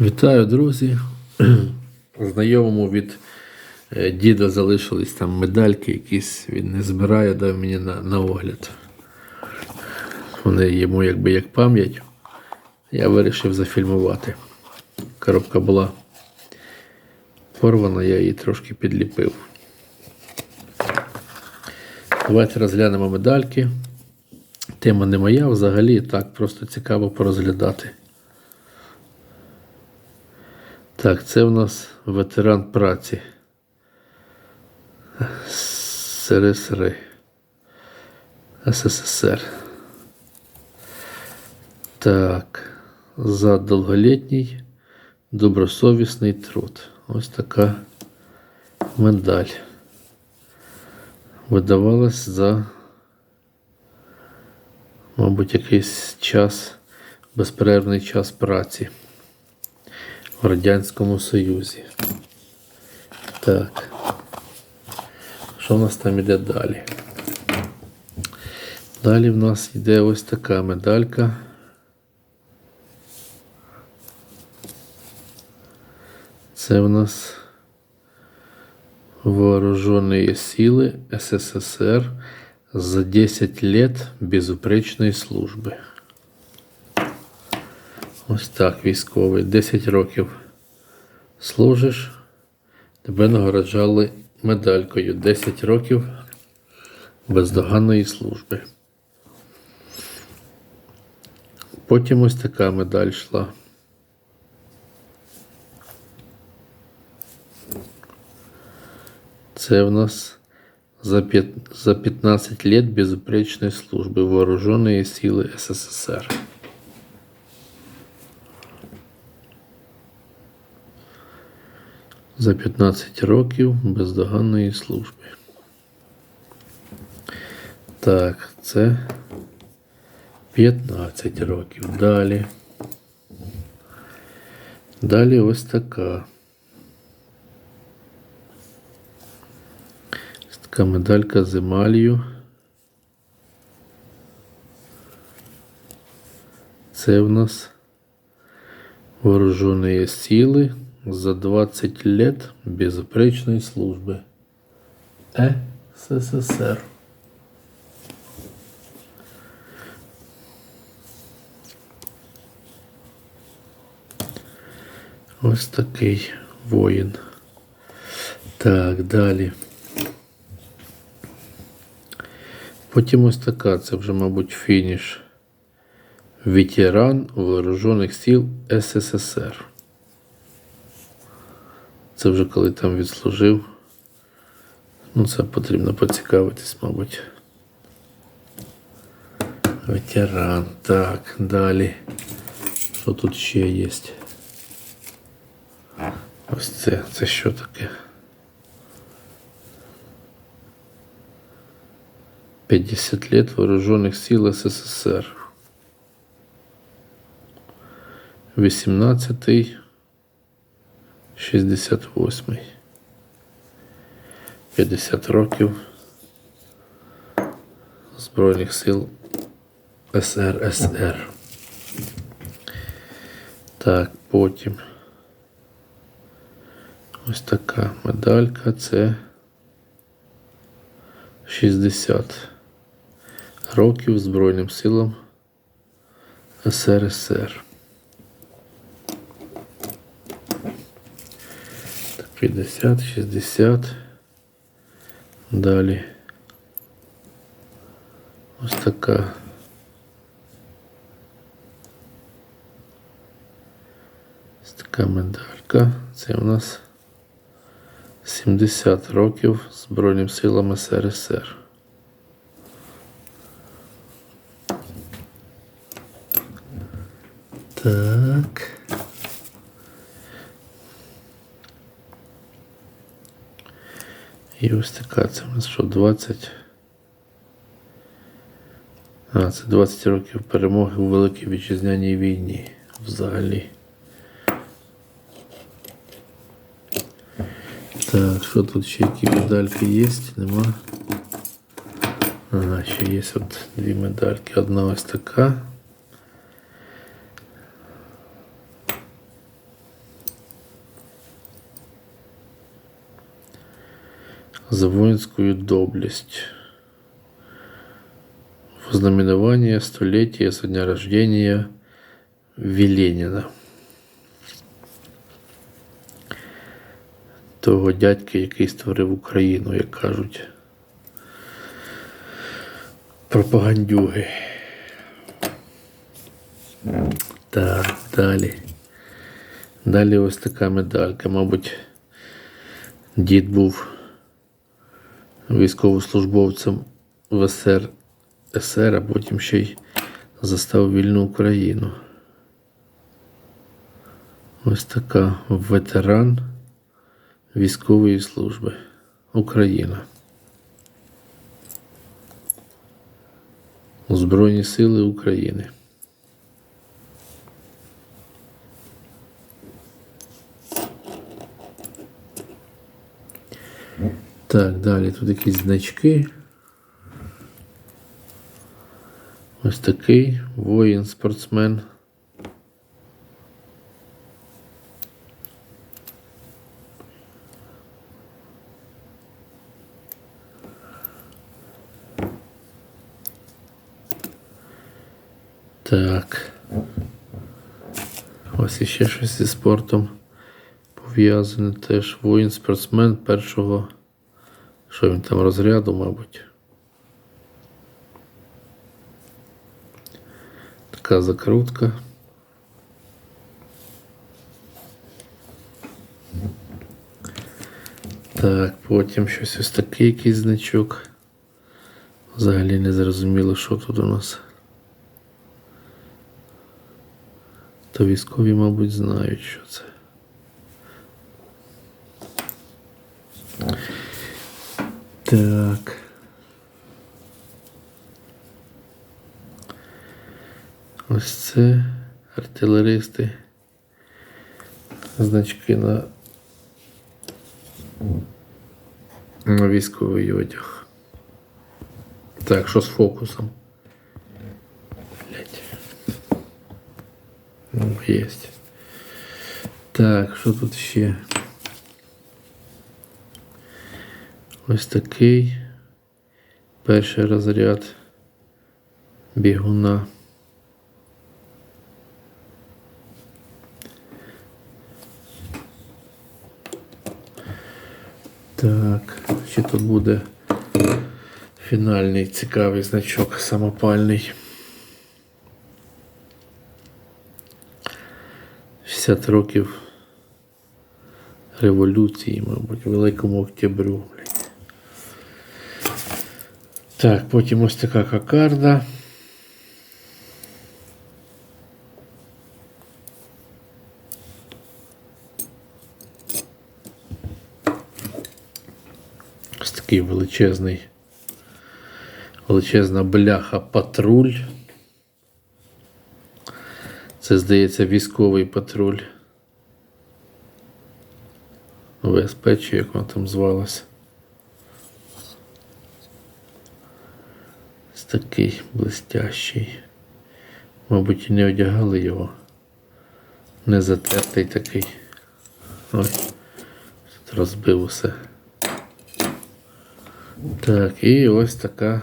Вітаю, друзі. Знайомому від е, діда залишились там медальки якісь, він не збирає, дав мені на, на огляд. Вони йому якби як пам'ять. Я вирішив зафільмувати. Коробка була порвана, я її трошки підліпив. Давайте розглянемо медальки. Тема не моя, взагалі так просто цікаво порозглядати. Так, це в нас ветеран праці. СРСР. СССР. Так. За довголітній добросовісний труд. Ось така медаль. Видавалась за, мабуть, якийсь час, безперервний час праці в Радянському Союзі. Так. Що в нас там іде далі? Далі в нас йде ось така медалька. Це в нас Вооруженные силы СССР за 10 лет безупречної служби. Ось так, військовий. 10 років служиш, тебе нагороджали медалькою 10 років бездоганної служби. Потім ось така медаль йшла. Це в нас за, п'ят... за 15 лет безупречной службы Вооруженные силы СССР. За 15 років бездоганної служби. Так, це 15 років. Далі. Далі ось така. Ось така медалька з емалью. Це в нас вооруженные силы за 20 лет безупречной службы. СССР. Ось такий воїн. Так, далі. Потім ось така, це вже, мабуть, фініш. Ветеран Вооружених сил СССР. Це вже коли там відслужив. Ну, це потрібно поцікавитись, мабуть. Ветеран. Так, далі. Що тут ще є? Ось це. Це що таке? 50 лет вооруженных сил СССР. 18 68 50 років Збройних сил СРСР. Так, потім ось така медалька. Це 60 років Збройним силам СРСР. 50, 60. Далі. Ось така. Ось така медалька. Це у нас 70 років Збройним силам СРСР. Так. І ось така це у нас що 20. А, це 20 років перемоги у Великій Вітчизняній війні взагалі. Так, що тут ще які медальки є? Нема. Ага, ще є от дві медальки. Одна ось така. За воинскую доблесть. Вознаменование столетия со дня рождения Віленіна. Того дядька, який створив Україну, як кажуть. Пропагандюги. Так, далі. Далі ось така медалька. Мабуть, дід був військовослужбовцем в СР, СР, а потім ще й застав вільну Україну. Ось така ветеран військової служби Україна. Збройні Сили України. Так, далі тут якісь значки. Ось такий воїн, спортсмен. Так. Ось іще щось зі спортом пов'язане теж. Воїн, спортсмен першого. Що він там розряду, мабуть. Така закрутка. Так, потім щось ось такий якийсь значок. Взагалі не зрозуміло, що тут у нас. То військові, мабуть, знають, що це. Так. Ось це артилеристи. Значки на, на військовий одяг. Так, що з фокусом? Блять. Ну, єсть. Так, що тут ще? Ось такий перший розряд бігуна. Так, ще тут буде фінальний цікавий значок самопальний. 60 років революції, мабуть, Великому Октябрю. Так, потім ось така кокарда. Ось такий величезний, величезна бляха патруль. Це, здається, військовий патруль. ВСП, чи як вона там звалась. Такий блестящий. Мабуть, і не одягали його. Не затертий такий. Ой, розбив усе. Так, і ось така.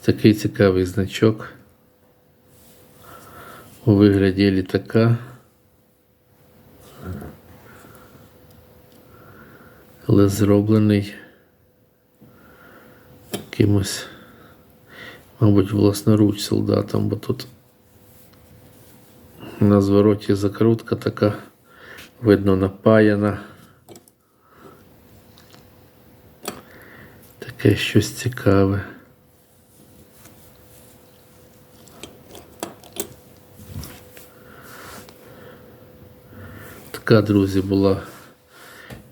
Такий цікавий значок у вигляді літака. Але зроблений якимось, мабуть, власноруч солдатом, бо тут на звороті закрутка така, видно, напаяна. Таке щось цікаве. Така, друзі, була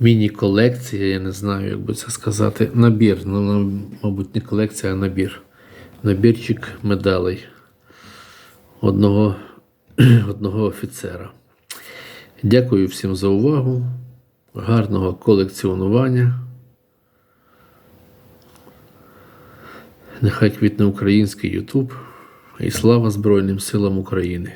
міні-колекція, я не знаю, як би це сказати. Набір. Ну, ну, мабуть, не колекція, а набір. Набірчик медалей одного, одного офіцера. Дякую всім за увагу. Гарного колекціонування. Нехай квітне український Ютуб і слава Збройним силам України.